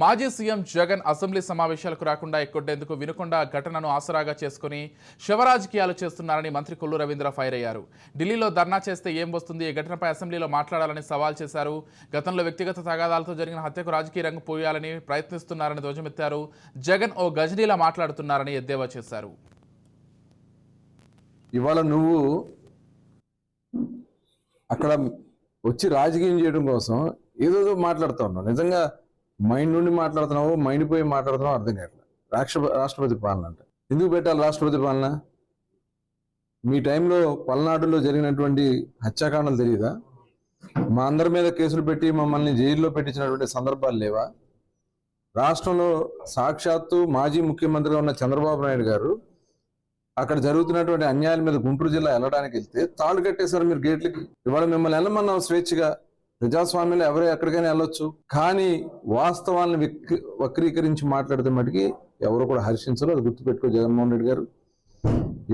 మాజీ CM Jagan assembly సమావేశాలకు రాకుండా ఎక్కొట్టేందుకు వినుకొండ ఘటనను ఆసరాగా చేసుకుని శివరాజకీయాలు చేస్తున్నారని మంత్రి కొల్లు రవీంద్ర ఫైర్ అయ్యారు. ఢిల్లీలో ధర్నా చేస్తే ఏం వస్తుంది? ఈ ఘటనపై అసెంబ్లీలో మాట్లాడాలని సవాల్ చేశారు. గతంలో వ్యక్తిగత తగాదాలతో జరిగిన హత్యకు రాజకీయ రంగు పోయాలని ప్రయత్నిస్తున్నారని ధ్వజమెత్తారు. జగన్ ఓ గజనీలా మాట్లాడుతున్నారని ఎద్దేవా చేశారు. ఇవాళ నువ్వు అక్కడ వచ్చి రాజకీయం చేయడం కోసం ఏదో మాట్లాడుతూ ఉన్నావు. నిజంగా మైండ్ నుండి మాట్లాడుతున్నావు మైండ్ పోయి మాట్లాడుతున్నావు అర్థం కావట్లేదు రాష్ట్ర రాష్ట్రపతి పాలన అంటే. ఎందుకు పెట్టాలి రాష్ట్రపతి పాలన? మీ టైంలో పల్నాడులో జరిగినటువంటి హత్యాకాండాలు తెలియదా మా అందరి మీద కేసులు పెట్టి మమ్మల్ని జైల్లో పెట్టించినటువంటి సందర్భాలు లేవా? రాష్ట్రంలో సాక్షాత్తు మాజీ ముఖ్యమంత్రిగా ఉన్న చంద్రబాబు నాయుడు గారు అక్కడ జరుగుతున్నటువంటి అన్యాయాల మీద గుంటూరు జిల్లా వెళ్ళడానికి వెళ్తే తాళ్ళు కట్టేశారు మీరు గేట్లకి. ఇవాళ మిమ్మల్ని వెళ్ళమన్నాం స్వేచ్ఛగా. ప్రజాస్వామ్యంలో ఎవరు ఎక్కడికైనా వెళ్ళొచ్చు. కానీ వాస్తవాలను విక్ వక్రీకరించి మాట్లాడితే మటుకి ఎవరు కూడా హర్షించరు. అది గుర్తుపెట్టుకో జగన్మోహన్ రెడ్డి గారు.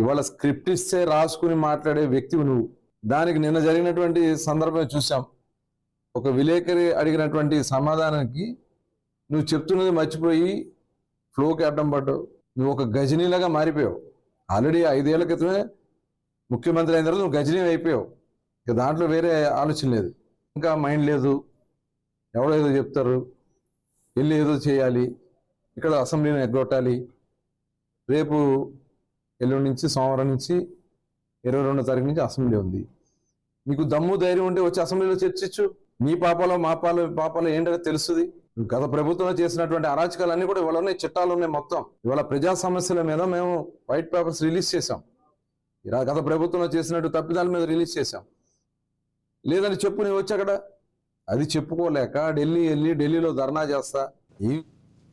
ఇవాళ స్క్రిప్ట్ ఇస్తే రాసుకుని మాట్లాడే వ్యక్తివి నువ్వు. దానికి నిన్న జరిగినటువంటి సందర్భం చూసాం ఒక విలేకరి అడిగినటువంటి సమాధానానికి నువ్వు చెప్తున్నది మర్చిపోయి ఫ్లోకి అడ్డం పడ్డావు. నువ్వు ఒక గజనీలాగా మారిపోయావు. ఆల్రెడీ ఐదేళ్ళ క్రితమే ముఖ్యమంత్రి అయిన తర్వాత నువ్వు గజనీ అయిపోయావు ఇక దాంట్లో వేరే ఆలోచన లేదు. ఇంకా మైండ్ లేదు. ఎవడో ఏదో చెప్తారు. వెళ్ళి ఏదో చేయాలి. ఇక్కడ అసెంబ్లీని ఎగ్గొట్టాలి. రేపు ఎల్లుండి నుంచి సోమవారం నుంచి ఇరవై రెండో తారీఖు నుంచి అసెంబ్లీ ఉంది. నీకు దమ్ము ధైర్యం ఉంటే వచ్చి అసెంబ్లీలో చర్చించు. మీ పాపాలో మా పాలు పాపాలో ఏంటో తెలుస్తుంది. గత ప్రభుత్వంలో చేసినటువంటి అరాచకాలన్నీ కూడా ఇవాళ ఉన్నాయి చట్టాలు ఉన్నాయి మొత్తం. ఇవాళ ప్రజా సమస్యల మీద మేము వైట్ పేపర్స్ రిలీజ్ చేసాం ఇలా గత ప్రభుత్వంలో చేసినట్టు తప్పిదాల మీద రిలీజ్ చేసాం లేదని చెప్పు నేను వచ్చి అక్కడ అది చెప్పుకోలేక ఢిల్లీ వెళ్ళి ఢిల్లీలో ధర్నా చేస్తా. ఈ